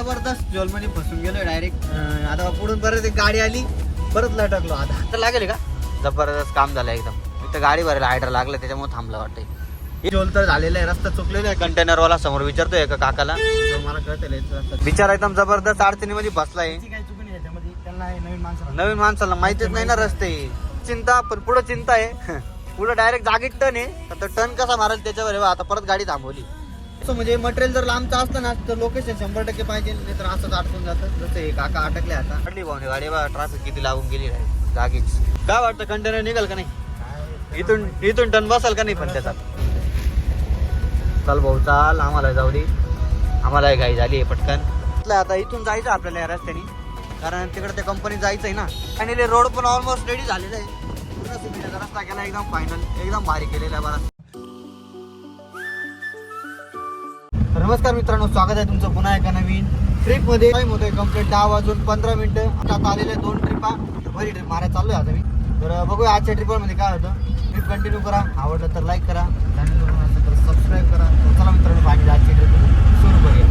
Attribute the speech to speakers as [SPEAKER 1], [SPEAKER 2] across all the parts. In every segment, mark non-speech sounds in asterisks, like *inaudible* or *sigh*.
[SPEAKER 1] जबरदस्त जोलमध्ये फसून गेलो डायरेक्ट आता पुढून परत एक गाडी आली परत लटकलो. आता
[SPEAKER 2] तर लागेल का? जबरदस्त काम झालं एकदम. इथं गाडी भरायला हायडर लागलं त्याच्यामुळे थांबलं वाटतंय.
[SPEAKER 1] जोल तर झालेला आहे रस्ता चुकलेला आहे.
[SPEAKER 2] कंटेनरवाला समोर विचारतोय का काकाला.
[SPEAKER 1] मला कळतं
[SPEAKER 2] विचार एकदम जबरदस्त अडचणीमध्ये बसलाय
[SPEAKER 1] काही चुकी नाही याच्यामध्ये त्यांना हे नवीन माणसं
[SPEAKER 2] नवीन माणसाला माहितीच नाही ना रस्ते. चिंता पण पुढे चिंता आहे. पुढे डायरेक्ट जागीत टन आहे. तर टन कसा मारेल त्याच्यावर आहे. आता परत गाडी थांबवली.
[SPEAKER 1] असं म्हणजे मटेरियल जर लांबचं असतं ना तर लोकेशन शंभर टक्के पाहिजे नाही तर असंच अडकून जातं. जसं हे काका अटकले आता.
[SPEAKER 2] अडली भाऊ गाडी बा ट्रॅफिक किती लागून गेली आहे जागीच. काय वाटतं कंटेनर निघाल का नाही? इथून इथून टन बसाल का नाही पण त्याचा चल भाऊ चाल आम्हाला जाऊ दे. आम्हाला घाई झाली आहे पटकन. आता इथून जायचं आपल्याला या रस्त्याने. कारण तिकडे त्या कंपनीत जायचं आहे ना. आणि रोड पण ऑलमोस्ट रेडी झालेला आहे. पूर्ण रस्ता केला एकदम फायनल एकदम भारी केलेला आहे बरा तर नमस्कार मित्रांनो स्वागत आहे तुमचं पुन्हा एका नवीन ट्रिपमध्ये टाइम होतोय कंप्लीट दहा वाजून पंधरा मिनिटं. आता आलेल्या दोन ट्रिपा बरी ट्रिप मारायला आहे आता मी. तर बघूया आजच्या ट्रिपमध्ये काय होतं. ट्रिप कंटिन्यू करा. आवडलं तर लाईक करा. तर सबस्क्राईब करा. चला मित्रांनो पाहिजे आजची ट्रिप सुरू करूया.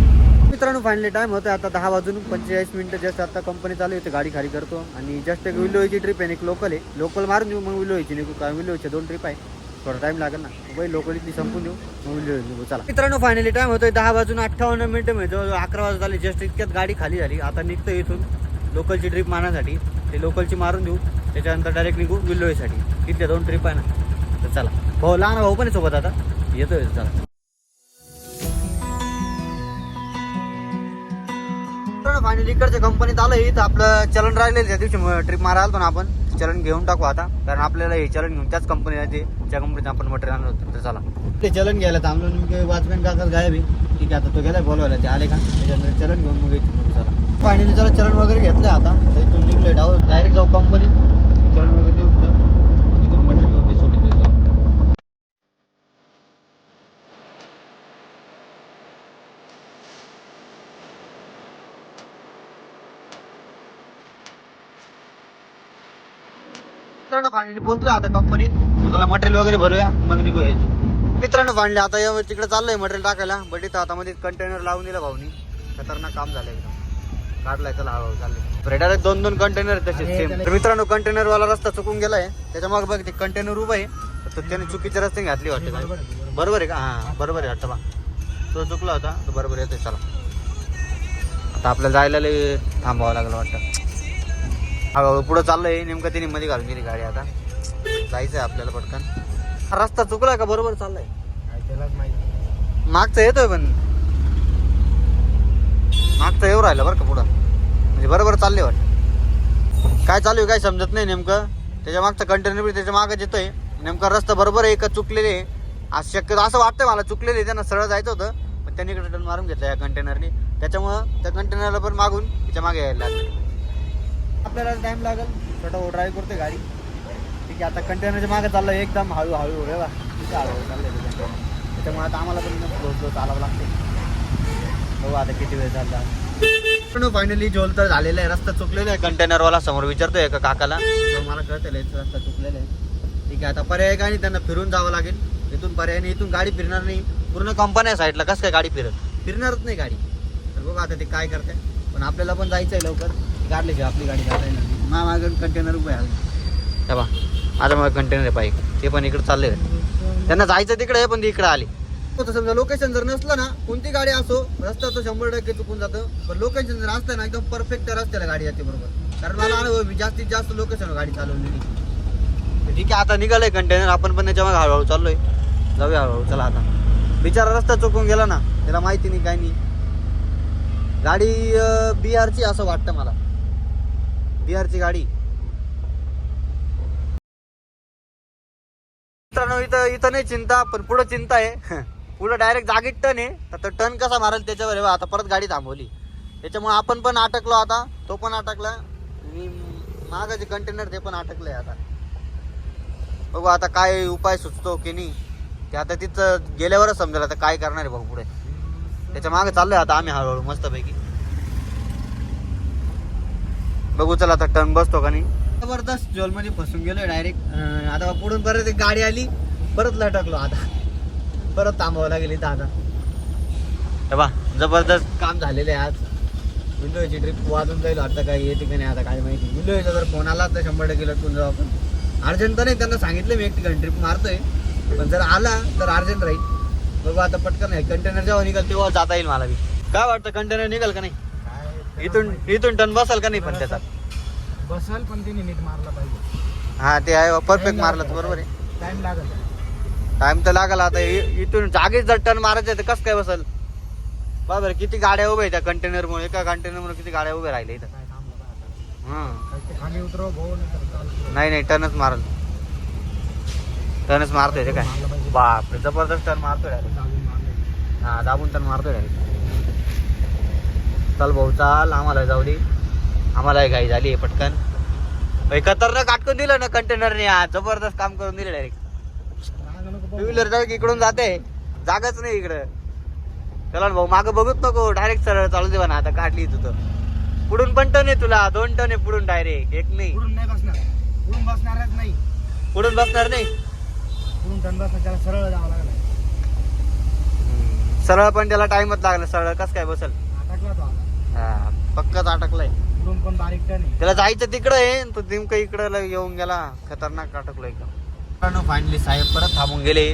[SPEAKER 2] मित्रांनो फायनली टाइम होतं आता दहा वाजून पंचेचाळीस मिनिटं जस्ट आता कंपनी चालू आहे. गाडी खाली करतो. आणि जस्ट एक विलोईची ट्रिप आहे एक लोकल आहे. लोकल मारून देऊ मग विलोईची निघू. काय विलोईच्या दोन ट्रिप आहे. थोडा टाइम लागेल ना. बाई लोकल इथली संपून देऊ. मग चला. मित्रांनो फायनली टाइम होतोय. दहा वाजून अठ्ठावन्न मिनटं मिळतो अकरा वाजत आली. जस्ट इतक्यात गाडी खाली झाली. आता निघतो इथून लोकलची ट्रिप मारण्यासाठी. ते लोकलची मारून देऊ. त्याच्यानंतर डायरेक्ट निघू विल्लोईसाठी तिथल्या दोन ट्रिप आहे ना. तर चला. भाऊ लहान भाऊ पण आहे सोबत आता. येतोय चला. फायनली इकडच्या कंपनीत आलं इथं आपलं चलन राहिलेलं त्या दिवशी ट्रिप मारायला पण ना आपण. चलन घेऊन टाकू आता. कारण आपल्याला हे चलन घेऊन त्याच कंपनीला ते ज्या कंपनीत आपण मटेरियल आणलं होतं तर चला.
[SPEAKER 1] ते चलन घ्यायला थांबलो मी वाचमेन काका गायब आहे. ठीक आहे आता तो गेलाय बोलवायला. ते आले का? त्याच्यानंतर चलन घेऊन मग चला. फायनली जरा चलन वगैरे घेतलं आता. तर इथून निघले डाव. डायरेक्ट जाऊ कंपनीत चलन वगैरे देऊ तिथं. तिथून मटेरियल वगैरे सोडून देऊ जाऊ. मित्रांनो फायनली पोहोचलो आता कंपनीत तुला मटेरियल वगैरे भरूया मग निघू यायचं
[SPEAKER 2] मित्रांनो फांडले आता या तिकडे चाललंय मटेरियल टाकायला बट इथं आता मध्ये कंटेनर लावून दिला भाऊनी. खतरनाक काम झालं एकदम. काढलाय त्याला हळूहळू चाललंय. डायरेक्ट दोन दोन कंटेनर तसेच
[SPEAKER 1] अरे,
[SPEAKER 2] सेम तर मित्रांनो कंटेनर वाला रस्ता चुकून गेलाय. त्याच्यामागे बघ ते कंटेनर उभं आहे. तर त्याने चुकीच्या रस्त्याने घातली वाटते. बरोबर आहे का? हा बरोबर आहे वाटतं बा. तो चुकला होता तो बरोबर येतोय चला. आता आपल्याला जायला लय थांबावं लागलं वाटतं. पुढं चाललंय. नेमकं तिने मध्ये घालून गेली गाडी आता. जायचंय आपल्याला पटकन. हा रस्ता चुकलाय का? बरोबर चाललाय. मागचं येतोय पण. मागचं येऊ राहिलं बरं का पुढं. म्हणजे बरोबर चालले वाटत. काय चालू आहे काय समजत नाही नेमकं. त्याच्या मागचं कंटेनर बी त्याच्या मागच येतोय. नेमका रस्ता बरोबर आहे का? चुकलेले आहे. आज शक्यतो असं वाटतंय मला चुकलेले आहे, त्यांना सरळ जायचं होतं. पण त्यांनी इकडे टर्न मारून घेतलं या कंटेनरने त्याच्यामुळं त्या कंटेनरला पण मागून त्याच्यामागे यायला लागलं.
[SPEAKER 1] आपल्याला टाइम लागेल. छोटा ड्राईव्ह करते गाडी. ठीक आहे आता कंटेनरच्या मागे चाललं एकदम. हळू हळू रे बा त्याच्यामुळे आता आम्हाला पण स्लो चालावं लागते बघू आता किती वेळ चालला. फायनली जोल तर झालेला आहे. रस्ता चुकलेला आहे.
[SPEAKER 2] कंटेनरवाला समोर विचारतोय का काकाला.
[SPEAKER 1] मला कळतं रस्ता चुकलेला आहे. ठीक आहे आता पर्याय काय नाही त्यांना फिरून जावं लागेल. इथून पर्याय नाही इथून गाडी फिरणार नाही.
[SPEAKER 2] पूर्ण कंपन्या साईडला कसं काय गाडी फिरत?
[SPEAKER 1] फिरणारच नाही गाडी. तर बघा आता ते काय करते पण आपल्याला पण जायचं आहे लवकर. गाडल्याशिवाय आपली गाडी जाता येणार कंटेनर उभं आहे.
[SPEAKER 2] माझ्या मग कंटेनर आहे बाईक ते पण इकडे चालले त्यांना जायचं तिकडे पण ते इकडे आले.
[SPEAKER 1] तर समजा लोकेशन जर नसलं ना कोणती गाडी असो रस्ता तर शंभर टक्के चुकून जातं. पण लोकेशन जर असलं ना एकदम परफेक्ट त्या रस्त्याला गाडी जाते बरोबर. कारण मला अनुभव आहे, मी जास्तीत जास्त लोकेशन गाडी चालवलेली
[SPEAKER 2] तर ठीक आहे आता निघालंय कंटेनर आपण पण त्याच्यामागे हळूहळू चाललोय. जाऊया हळूहळू चला आता. बिचारा रस्ता चुकून गेला ना त्याला माहिती नाही काय नाही. गाडी बिहारची असं वाटतं मला. बिहारची गाडी. मित्रांनो इथं इथं नाही चिंता पण पुढं चिंता आहे. *laughs* पुढं डायरेक्ट जागीत टन आहे. आता टन कसा मारेल त्याच्यावर आहे आता परत गाडी थांबवली. त्याच्यामुळे आपण पण अटकलो आता. तो पण अटकला. आणि जे कंटेनर ते पण अटकलंय आता. बघू आता काय उपाय सुचतो की नाही. ते आता तिथं गेल्यावरच समजेल आता काय करणार आहे भाऊ पुढे. त्याच्यामागे चाललोय आता आम्ही हळूहळू मस्तपैकी. बघू चला आता टर्न बसतो का नाही?
[SPEAKER 1] जबरदस्त जोलमध्ये फसून गेलोय डायरेक्ट आता पुढून परत एक गाडी आली परत लटकलो आता. परत थांबावं लागेल इथं आता.
[SPEAKER 2] बा जबरदस्त.
[SPEAKER 1] काम झालेलं आहे आज.
[SPEAKER 2] विंडोची ट्रिप वाजून जाईल आता काय येते की नाही आता काय माहिती. विंडोचा जर फोन आला तर शंभर टक्के लटकून जाऊ आपण. अर्जंट तर नाही त्यांना सांगितलं मी एक ठिकाणी ट्रिप मारतोय. पण जर आला तर अर्जंट राहील. बघू आता पटकन आहे कंटेनर जेव्हा निघाल तेव्हा जाता येईल मला बी. काय वाटतं कंटेनर निघाल का नाही? इथून इथून टन बसाल का नाही पण त्याचा
[SPEAKER 1] बसल पण तिने नीट मारला पाहिजे.
[SPEAKER 2] हा ते आहे परफेक्ट मारलं तर बरोबर आहे.
[SPEAKER 1] टाइम लागत
[SPEAKER 2] टाइम तर लागला आता इ- इथून जागेच जर टन मारायचं तर कसं काय बसल? बरोबर किती गाड्या उभ्या आहेत त्या कंटेनरमुळे एका कंटेनरमुळे किती गाड्या उभ्या राहिल्या इथं?
[SPEAKER 1] काय थांबलं पाहिजे
[SPEAKER 2] हं.
[SPEAKER 1] काय ते खाली उतरव भाऊ नाही
[SPEAKER 2] नाही नाही टनच मारल. टनच मारतोय ते काय?
[SPEAKER 1] मारलं पाहिजे.
[SPEAKER 2] बाप जबरदस्त टन मारतोय direct.
[SPEAKER 1] जाऊन मारलं.
[SPEAKER 2] हा दाबून टन मारतोय direct. चल भाऊ चाल. आम्हाला जाऊ दे. आम्हाला घाई झाली आहे पटकन. खतरनाक काटकून दिलं ना कंटेनरने आज. जबरदस्त काम करून दिलं डायरेक्ट टू. व्हीलर डायरेक्ट इकडून जाते जागाच नाही इकडं. चला ना भाऊ मागं बघूच नको. डायरेक्ट सरळ चालू दे ना आता काढली तू तर. पुढून पण टन आहे तुला. दोन टन आहे पुढून डायरेक्ट एक नाही.
[SPEAKER 1] पुढून नाही बसणार. पुढून बसणारच नाही.
[SPEAKER 2] पुढून बसणार नाही?
[SPEAKER 1] पुढून टन बसणार. त्याला सरळ जावं
[SPEAKER 2] सरळ पण त्याला टाइमच लागला सरळ. कस काय बसल? हा, पक्काच अटकलाय.
[SPEAKER 1] पुढून पण बारीक टन आहे.
[SPEAKER 2] त्याला जायचं तिकडं आहे तो नेमकं इकडं येऊन गेला. खतरनाक अटकलो एकदम. फायनली साहेब परत थांबून गेले.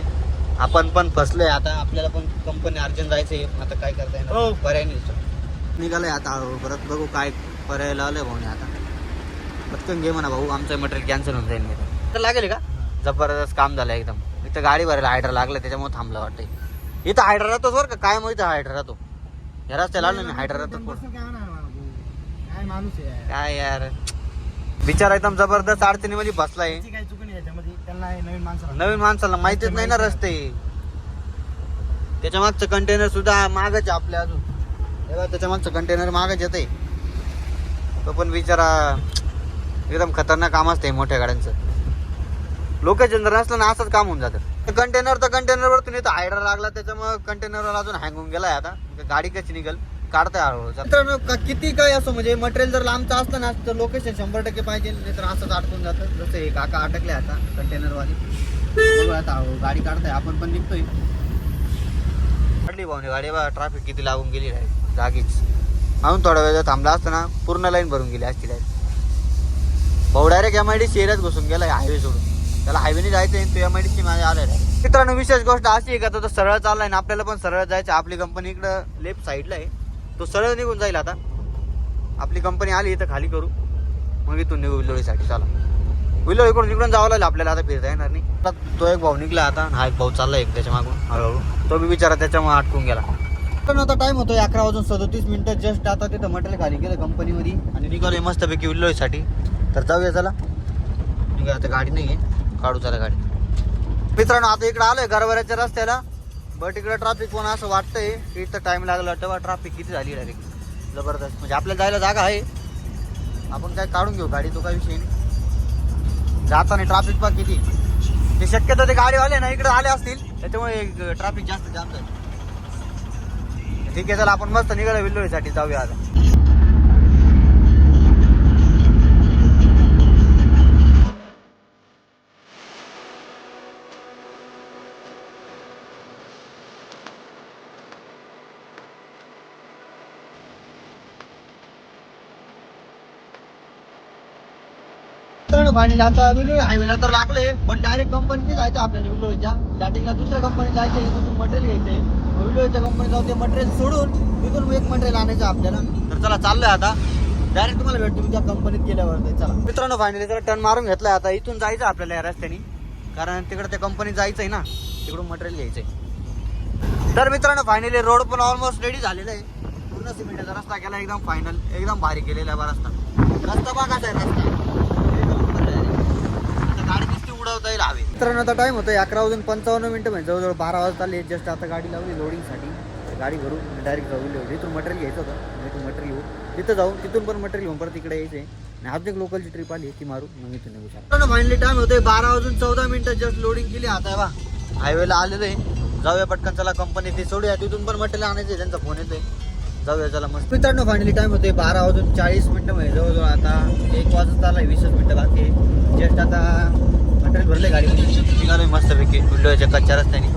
[SPEAKER 2] आपण पण फसलोय. आता आपल्याला पण कंपनी अर्जंट जायचंय. आता काय करता
[SPEAKER 1] हो.
[SPEAKER 2] येणार पर्याय नाही निघालंय आता. हळूहळू. परत बघू काय पर्याय लावलंय भाऊने आता. पटकन घे म्हणा भाऊ. आमचं मटेरियल कॅन्सल होऊन जाईल तर लागेल का? जबरदस्त काम झालं एकदम. इथं गाडी भरायला हायड्रा लागलं. त्याच्यामुळे थांबलं वाटतंय. इथं हायड्रा राहतोच बरं का? काय माहिती हायड्रा राहतो? या रस्त्याला आलो ना हायड्रा राहतो
[SPEAKER 1] टन बसलं काय माणूस आहे
[SPEAKER 2] काय यार? बिचारा एकदम जबरदस्त अडचणीमध्ये बसलाय
[SPEAKER 1] त्याची काही चुकी नाही याच्यामध्ये त्यांना हे नवीन माणसं
[SPEAKER 2] नवीन माणसाला माहितीच नाही ना रस्ते. त्याच्या मागचं कंटेनर सुद्धा मागच आहे आपल्या अजून. तेव्हा त्याच्या मागचं कंटेनर मागच येते तो पण बिचारा एकदम खतरनाक काम असते मोठ्या गाड्यांचं. लोकेशन जर नसलं ना असंच काम होऊन जातं. कंटेनर तर कंटेनर वरतून येतं हायडर लागला त्याच्यामुळे कंटेनरवर अजून हँग होऊन गेलाय आता. गाडी कशी निघल काढताय हळूहळू मित्रांनो का- किती काय असं म्हणजे मटेरियल जर लांबचं असलं ना तर लोकेशन शंभर टक्के पाहिजे नाही तर असंच अडकून जातं. जसं हे काका अटकले आता कंटेनरवाले आता गाडी काढताय आपण पण निघतोय. काढली भाऊने गाडी बा ट्रॅफिक किती लागून गेली डायरेक्ट जागीच. अजून थोडा वेळ थांबला असतं ना पूर्ण लाईन भरून गेली असती डायरेक्ट भाऊ डायरेक्ट एम आय डी एरियात घुसून गेला हायवे सोडून. त्याला हायवेने जायचं आहे तो एम आय डी सी माझ्या आलाय मित्रांनो विशेष गोष्ट अशी आहे का तो सरळ चाललाय ना आपल्याला पण सरळ जायचं आहे. आपली कंपनी इकडं लेफ्ट साईडला आहे. तो सरळ निघून जाईल आता. आपली कंपनी आली इथं खाली करू. मग इथून निघू विल्लोळीसाठी चला. विल्लोळी इकडून इकडून जावं लागेल. आपल्याला आता फिरता येणार नाही. तो एक भाऊ निघला आता. आणि हा एक भाऊ चालला एक त्याच्या मागून हळूहळू. तो बी बिचारा त्याच्यामुळे अटकून गेला. पण आता टाइम होतोय अकरा वाजून सदोतीस मिनिटं. जस्ट आता तिथं मटेरियल खाली गेलं कंपनीमध्ये आणि निघालोय मस्तपैकी विल्लोळीसाठी तर जाऊया चला. निघा आता गाडी नाही आहे काढू चला गाडी. मित्रांनो आता इकडे आलोय गरवऱ्याच्या रस्त्याला. बट इकडे ट्रॅफिक पण असं वाटतंय की इथं टाइम लागला तेव्हा ट्रॅफिक किती झाली डायरेक्ट जबरदस्त. म्हणजे आपल्याला जायला जागा आहे. आपण काय काढून घेऊ गाडी तो काय विषय नाही. जाताना ट्रॅफिक पण किती. ते शक्यतो ते गाडीवाले ना इकडे आले असतील त्याच्यामुळे ट्रॅफिक जास्त जाम झालं ठीक आहे चला आपण मस्त निघालं विल्लोळीसाठी. जाऊया आता. पाणी भांडले आता हायवेला तर लागले पण डायरेक्ट कंपनीने जायचं आपल्याला विलोच्या स्टार्टिंगला दुसऱ्या कंपनी जायचं तिथून मटेरियल घ्यायचे. विलोच्या कंपनीत जाऊ ते मटेरियल सोडून तिथून एक मटेरियल आणायचं आपल्याला. तर चला चाललंय आता. डायरेक्ट तुम्हाला भेटतो तुमच्या त्या कंपनीत गेल्यावर. चला. मित्रांनो फायनली जरा टर्न मारून घेतलाय आता. इथून जायचं आपल्याला या रस्त्याने. कारण तिकडे त्या कंपनीत जायचंय ना. तिकडून मटेरियल घ्यायचंय. तर मित्रांनो फायनली रोड पण ऑलमोस्ट रेडी झालेला आहे. पूर्ण सिमेंटचा रस्ता केला एकदम फायनल एकदम भारी केलेला आहे रस्ता. रस्ता बघायचा आहे रस्ता एकदम नंबर आहे. आता गाडी नुसती उडवता येईल हवी मित्रांनो आता टाइम होतोय अकरा वाजून पंचावन्न मिनिटं म्हणजे जवळजवळ बारा वाजता आले. जस्ट आता गाडी लावली लोडिंगसाठी गाडी भरू डायरेक्ट जाऊ लिहू इथून मटेरियल घ्यायचं होतं इथून मटेरियल घेऊ तिथं जाऊ तिथून पण मटेरियल घेऊन परत तिकडे यायचंय. आणि अजून एक लोकलची ट्रिप आली ती मारू मग इथून निघू शकतो. फायनली टाइम होतोय. बारा वाजून चौदा मिनिटं जस्ट लोडिंग केली. आता बा हायवेला आलेलो आहे. जाऊया पटकन चला कंपनी ती सोडूया. तिथून पण मटेरियल आणायचं त्यांचा फोन येतोय. जाऊया चला मस्त. मित्रांनो फायनली टाइम होते बारा वाजून चाळीस मिनिटं म्हणजे जवळजवळ आता एक वाजत आला वीसच मिनटं बाकी जस्ट आता मटेरियल भरले गाडीमध्ये. निघालो मस्तपैकी. विंडोच्या कच्च्या रस्त्याने.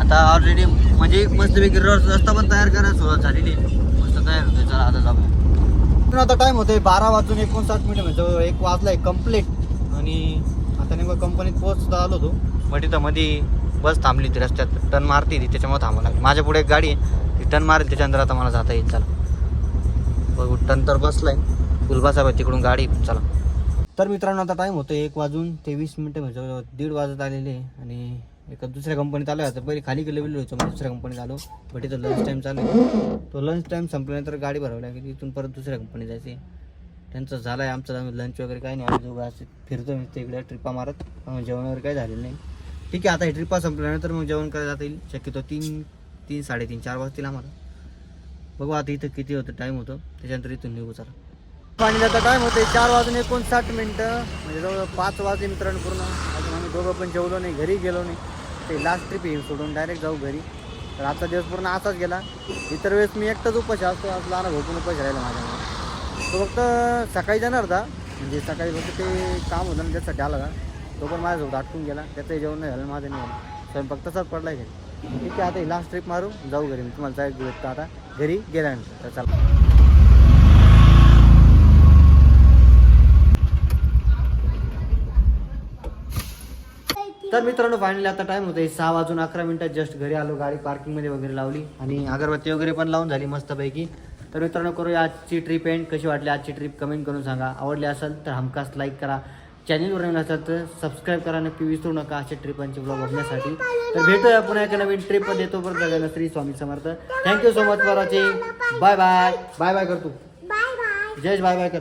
[SPEAKER 2] आता ऑलरेडी म्हणजे मस्तपैकी रस्ता पण तयार करायला सुरुवात झालेली मस्त तयार होतोय. चला आता जाऊया. आता टाइम होते बारा वाजून एकोणसाठ मिनिट म्हणजे जवळ एक वाजलाय कंप्लीट आणि आता नेमकं कंपनीत पोहोचता आलो होतो. बट इथं मध्ये बस थांबली ती रस्त्यात. टर्न मारती ती त्याच्यामुळे थांबावं लागली. माझ्या पुढे एक गाडी आहे. ती मारेल त्याच्यानंतर आता मला जाता येईल चला. बघू टर्न तर बसलाय. गुलबासाहेब तिकडून गाडी चला. तर मित्रांनो आता टाईम होतो एक वाजून तेवीस मिनटं म्हणजे दीड वाजत आलेले आणि एका दुसऱ्या कंपनीत आलो आता पहिले खाली गेलो गेलो होतो मग दुसऱ्या कंपनीत आलो. बट इथं लंच टाईम चालू तो लंच टाईम संपल्यानंतर गाडी भरावी लागेल इथून परत दुसऱ्या कंपनीत जायचे त्यांचं झालं आहे आमचं लंच वगैरे काही नाही. आम्ही दोघं फिरतो मी तिकडे ट्रिपा मारत. जेवण वगैरे काही झालेलं नाही. ठीक आहे आता हे ट्रिपा संपल्यानंतर मग जेवण करायला जाता येईल. शक्यतो तीन तीन साडेतीन चार वाजतील आम्हाला. बघू आता इथं किती होतं टाईम होतं. त्याच्यानंतर इथून निघू चला. पाणी जाता टाईम होते चार वाजून एकोणसाठ मिनटं. म्हणजे जवळ पाच वाजले मित्रांनो पूर्ण. अजून आम्ही दोघं पण जेवलो नाही घरी गेलो नाही. ते लास्ट ट्रिप येईल सोडून डायरेक्ट जाऊ घरी. तर आजचा दिवस पूर्ण असाच गेला. इतर वेळेस मी एकटाच उपाशी असतो आज लहान भोपून उपाशी राहिला माझ्यामुळे. तो फक्त सकाळी जाणार होता. म्हणजे सकाळी फक्त ते काम होतं ना त्यासाठी आला का तो पण माझ्यासोबत आटकून गेला. त्याचं जेवण नाही झालं माझं नाही झालं. स्वयंपाक तसाच पडला घरी. ठीक आहे आता लास्ट ट्रिप मारू. जाऊ घरी. मी तुम्हाला जायचं भेटतो आता. घरी गेल्यानंतर. तर चला. तर मित्रांनो फायनली आता टाइम होता सहा वाजून अकरा मिनिटात जस्ट घरी आलो. गाडी पार्किंगमध्ये वगैरे लावली. आणि अगरबत्ती वगैरे पण लावून झाली मस्तपैकी. तर मित्रांनो करूया आजची ट्रिप एंड कशी वाटली आजची ट्रिप कमेंट करून सांगा. आवडली असेल तर हमखास लाईक करा. चॅनलवर नवीन असेल तर सबस्क्राईब करा नक्की विसरू नका अशा ट्रिपांचे ब्लॉग बघण्यासाठी. तर भेटूया पुन्हा एका नवीन ट्रिपमध्ये येतो परत सगळ्यांना Shri Swami Samarth. Thank you so much for watching bye bye bye bye कर तू
[SPEAKER 3] bye bye
[SPEAKER 2] Jayesh bye bye कर